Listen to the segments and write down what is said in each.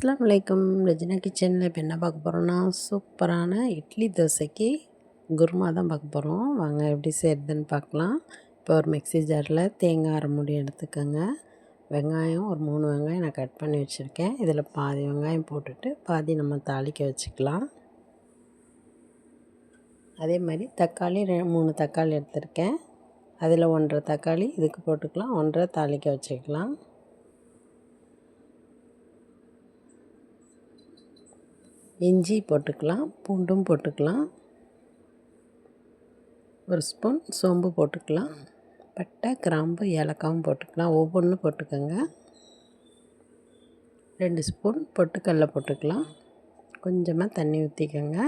அஸ்லாம் வலைக்கம் ரஜினா கிச்சனில் இப்போ என்ன பார்க்க போகிறோன்னா சூப்பரான இட்லி தோசைக்கு குருமா தான் பார்க்க போகிறோம் வாங்க எப்படி செய்கிறதுன்னு பார்க்கலாம். இப்போ ஒரு மிக்ஸி ஜாரில் தேங்காய் அரை மூடி எடுத்துக்கோங்க. வெங்காயம் ஒரு மூணு வெங்காயம் நான் கட் பண்ணி வச்சுருக்கேன். இதில் பாதி வெங்காயம் போட்டுட்டு பாதி நம்ம தாளிக்க வச்சுக்கலாம். அதே மாதிரி தக்காளி ரெ மூணு தக்காளி எடுத்திருக்கேன். அதில் ஒன்றரை தக்காளி இதுக்கு போட்டுக்கலாம். ஒன்றரை தாளிக்க வச்சுக்கலாம். இஞ்சி போட்டுக்கலாம் பூண்டும் போட்டுக்கலாம். ஒரு ஸ்பூன் சோம்பு போட்டுக்கலாம். பட்டை கிராம்பு ஏலக்காவும் போட்டுக்கலாம். ஒவ்வொன்றும் போட்டுக்கோங்க. ரெண்டு ஸ்பூன் பொட்டுக்கடல போட்டுக்கலாம். கொஞ்சமாக தண்ணி ஊற்றிக்கோங்க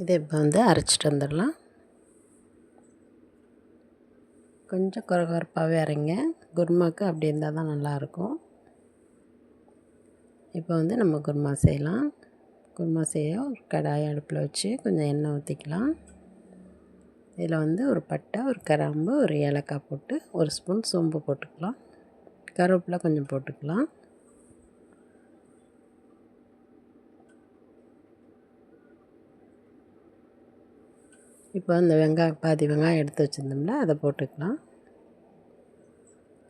இதை இப்போ வந்து அரைச்சிட்டு வந்துடலாம். கொஞ்சம் குறகுறப்பாகவே அரைங்க. குருமாக்கு அப்படி இருந்தால் தான் நல்லாயிருக்கும் இப்போ வந்து நம்ம குருமா செய்யலாம். குருமா செய்ய ஒரு கடாய் அடுப்பில் வச்சு கொஞ்சம் எண்ணெய் ஊற்றிக்கலாம். இதில் வந்து ஒரு பட்டை ஒரு கிராம்பு ஒரு ஏலக்காய் போட்டு ஒரு ஸ்பூன் சோம்பு போட்டுக்கலாம். கருவேப்பிலை கொஞ்சம் போட்டுக்கலாம். இப்போ அந்த வெங்காயம் பாதி வெங்காயம் எடுத்து வச்சுருந்தோம்ல அதை போட்டுக்கலாம்.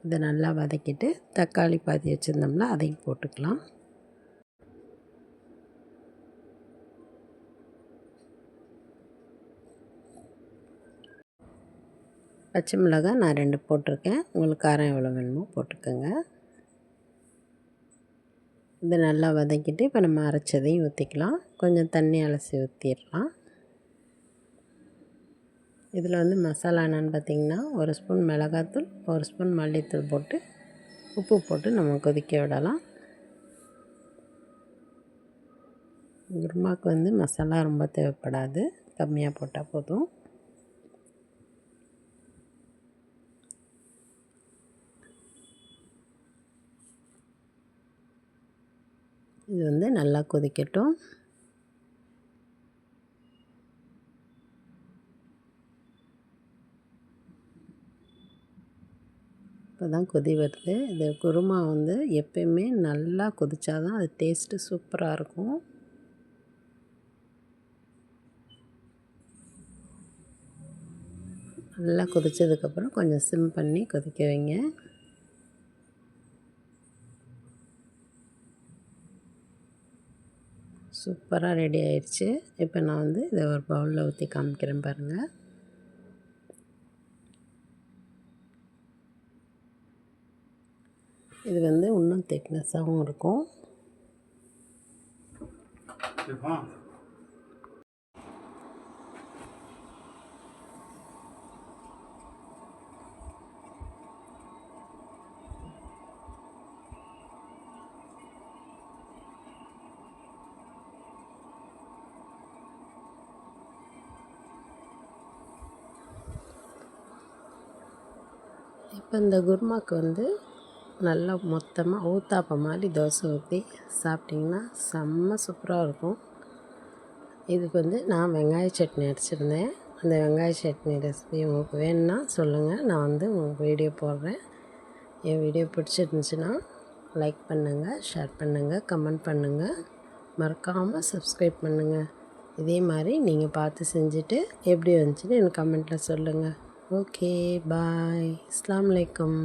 இதை நல்லா வதக்கிட்டு தக்காளி பாதி வச்சுருந்தோம்ல அதையும் போட்டுக்கலாம். பச்சை மிளகாய் நான் ரெண்டு போட்டிருக்கேன். உங்களுக்கு காரம் எவ்வளோ வேணுமோ போட்டுக்கோங்க. இது நல்லா வதக்கிட்டு இப்போ நம்ம அரைச்சதையும் ஊற்றிக்கலாம் கொஞ்சம் தண்ணி அலசி ஊற்றிடலாம் இதில் வந்து மசாலா என்னென்னு பார்த்திங்கன்னா ஒரு ஸ்பூன் மிளகாத்தூள் ஒரு ஸ்பூன் மல்லித்தூள் போட்டு உப்பு போட்டு நம்ம கொதிக்க விடலாம். குருமாவுக்கு வந்து மசாலா ரொம்ப தேவைப்படாது. கம்மியாக போட்டால் போதும். இது வந்து நல்லா கொதிக்கட்டும். இப்போ தான் கொதி வருது. இது குருமா வந்து எப்பயுமே நல்லா கொதித்தா தான் அது டேஸ்ட்டு சூப்பராக இருக்கும். நல்லா கொதித்ததுக்கப்புறம் கொஞ்சம் சிம் பண்ணி கொதிக்க வைங்க. சூப்பராக ரெடி ஆயிடுச்சு இப்போ நான் வந்து இதை ஒரு பவுலில் ஊற்றி காமிக்கிறேன் பாருங்கள் இது வந்து இன்னும் திக்னஸாகவும் இருக்கும். இப்போ இந்த குருமாவுக்கு வந்து நல்லா மொத்தமாக ஊத்தாப்பம் மாதிரி தோசை ஊற்றி சாப்பிட்டிங்கன்னா செம்ம சூப்பராக இருக்கும். இதுக்கு வந்து நான் வெங்காய சட்னி அடிச்சிருந்தேன் அந்த வெங்காய சட்னி ரெசிபி உங்களுக்கு வேணும்னா சொல்லுங்கள் நான் வந்து உங்களுக்கு வீடியோ போடுறேன். என் வீடியோ பிடிச்சிருந்துச்சின்னா லைக் பண்ணுங்கள் ஷேர் பண்ணுங்கள் கமெண்ட் பண்ணுங்கள் மறக்காமல் சப்ஸ்கிரைப் பண்ணுங்கள் இதே மாதிரி நீங்கள் பார்த்து செஞ்சுட்டு எப்படி வந்துச்சுன்னு எனக்கு கமெண்ட்டில் சொல்லுங்கள் ஓகே பாய் அஸ்லாம் வலைக்கம்